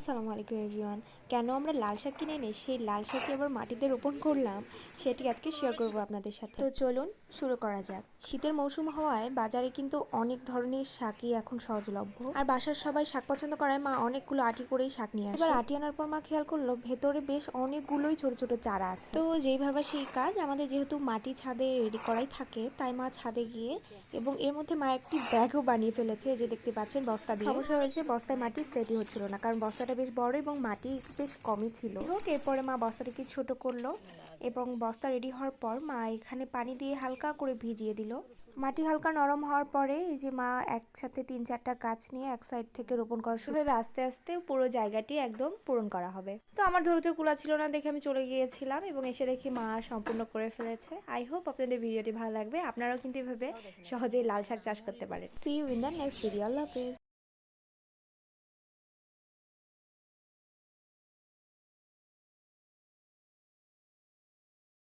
আসসালামু আলাইকুম এভরিওয়ান। কেন আমরা লাল শাক কিনে এনে সেই লাল শাকই আবার মাটিতে রোপণ করলাম, সেটি আজকে শেয়ার করব আপনাদের সাথে। তো চলুন শুরু করা যাক। শীতের মৌসুম হওয়ায় বাজারে কিন্তু অনেক ধরনের শাকই এখন সহজলভ্য। আর বাসার সবাই শাক পছন্দ করায় মা অনেকগুলো আটি করেই শাক নিয়ে আসে। এবার আটি আনার পর মা খেয়াল করল, ভেতরে বেশ অনেকগুলোই ছোট ছোট চারা আছে। তো যেইভাবে সেই কাজ, আমাদের যেহেতু মাটি ছাদে রেডি করাই থাকে, তাই মা ছাদে গিয়ে এবং এর মধ্যে মা একটি ব্যাগও বানিয়ে ফেলেছে যে দেখতে পাচ্ছেন বস্তা দিয়ে। সমস্যা হয়েছে, বস্তায় মাটি সেটি হচ্ছিল না, কারণ বস্তাটা বেশ বড় এবং মাটি বেশ কমই ছিল। হোক, এরপরে মা বস্তাটাকে ছোট করল এবং বস্তা রেডি হওয়ার পর মা এখানে পানি দিয়ে হালকা করে ভিজিয়ে দিল। মাটি হালকা নরম হওয়ার পরে এই যে মা একসাথে তিন চারটা গাছ নিয়ে এক সাইড থেকে রোপণ করা শুরু হবে আস্তে আস্তে পুরো জায়গাটি একদম পূরণ করা হবে। তো আমার ধৈর্য কুলা ছিল না দেখে আমি চলে গিয়েছিলাম এবং এসে দেখি মা সম্পূর্ণ করে ফেলেছে। আই হোপ আপনাদের ভিডিওটি ভালো লাগবে। আপনারাও কিন্তু এভাবে সহজেই লাল শাক চাষ করতে পারেন। See you in the next video Allah Hafiz.